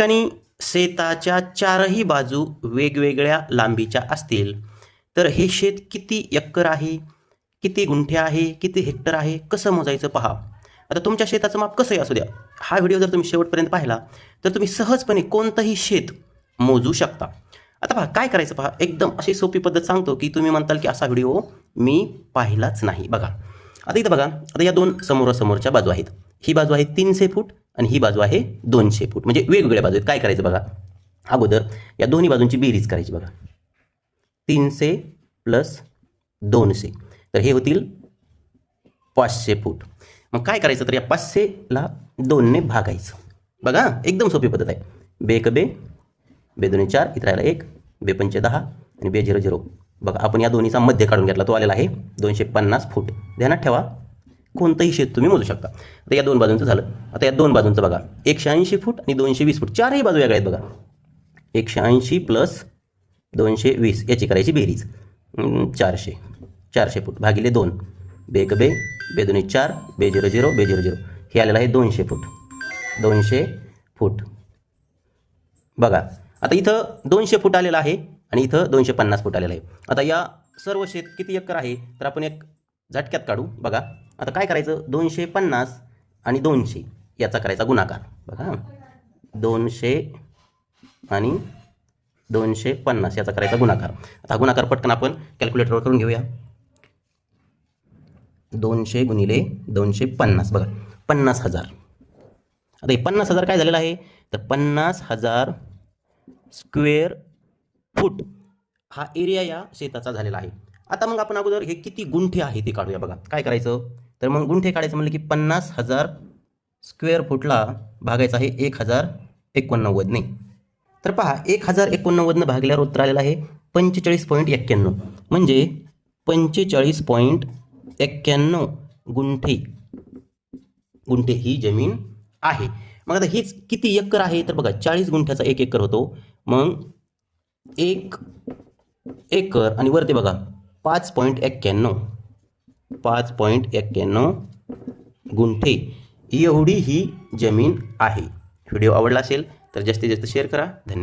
ठिकाणी शेताच्या चारही बाजू वेगवेगळ्या लांबीच्या असतील. तर हे शेत किती एकर आहे? किती गुंठे आहे? किती हेक्टर आहे? कसं मोजायचं पहा. आता तुमच्या शेताचं माप कसंही असू द्या. हा व्हिडिओ जर तुम्ही शेवटपर्यंत पाहिला तर तुम्ही सहजपणे कोणतंही शेत मोजू शकता. आता पहा काय करायचं पहा? एकदम अशी सोपी पद्धत सांगतो की तुम्ही म्हणताल की असा व्हिडिओ मी पाहिलाच नाही. बघा. आता इथं बघा आता या दोन समोरासमोरच्या बाजू आहेत. ही बाजू आहे तीनशे फूट आणि ही बाजू आहे दोनशे फूट. म्हणजे वेगवेगळ्या बाजू आहेत काय करायचं बघा? अगोदर या दोन्ही बाजूंची बेरीज करायची बघा. तीनशे प्लस दोनशे. तर हे होतील पाचशे फूट. मग काय करायचं तर या पाचशेला दोनने भागायचं. बघा एकदम सोपी पद्धत आहे. बे एक बे. बे दोन्ही चार. इथं राहिला एक. बे पंचे दहा. आणि बे झिरो झिरो. बघा आपण या दोन्हीचा मध्य काढून घेतला. तो आलेला आहे दोनशे पन्नास फूट. ध्यानात ठेवा. कोणतंही शेत तुम्ही मोजू शकता. आता या दोन बाजूंचं झालं. आता या दोन बाजूंचं बघा. एकशे ऐंशी फूट आणि दोनशे वीस फूट. चारही बाजू वेगळ्या आहेत बघा. एकशे ऐंशी प्लस दोनशे वीस. याची करायची बेरीज. चारशे. चारशे फूट. भागिले दोन. बेक बे. बेदोनी चार. बे झिरो झिरो. बे झिरो झिरो. हे आलेलं आहे दोनशे फूट. दोनशे फूट. बघा. आता इथं दोनशे फूट आलेलं आहे आणि इथं दोनशे पन्नास फूट आलेलं आहे. आता या सर्व शेत किती एकर आहे? तर आपण एक झटक्यात काढू. बघा. आता काय करायचं? दोनशे पन्नास आणि दोनशे याचा करायचा गुणाकार. बघा. दोनशे आणि दोनशे पन्नास याचा करायचा गुणाकार. आता गुणाकार पटकन आपण कॅल्क्युलेटरवर करून घेऊया. दोनशे गुणिले दोनशे पन्नास बघा. पन्नास हजार. आता हे पन्नास हजार काय झालेलं आहे? तर पन्नास हजार स्क्वेअर फूट हा एरिया या शेताचा झालेला आहे. आता मग आपण अगोदर हे किती गुंठे आहे ते काढूया बघा. काय करायचं? तर मग गुंठे काढायचं म्हणलं की पन्नास हजार स्क्वेअर फूटला भागायचं आहे एक हजार एकोणनव्वदने तर पहा एक हजार एकोणनव्वदनं भागल्यावर उत्तर आलेलं आहे पंचेचाळीस पॉईंट एक्क्याण्णव. म्हणजे पंचेचाळीस पॉईंट एक्क्याण्णव गुंठे. गुंठे ही जमीन आहे. मग आता हीच किती एकर आहे? तर बघा चाळीस गुंठ्याचा एक एकर होतो. मग एक एकर आणि वरती बघा पाच पॉईंट एक्क्याण्णव. पाच पॉईंट एक्क्याण्णव गुंठे. एवढी ही जमीन आहे. व्हिडिओ आवडला असेल तर जास्तीत जास्त शेअर करा. धन्यवाद.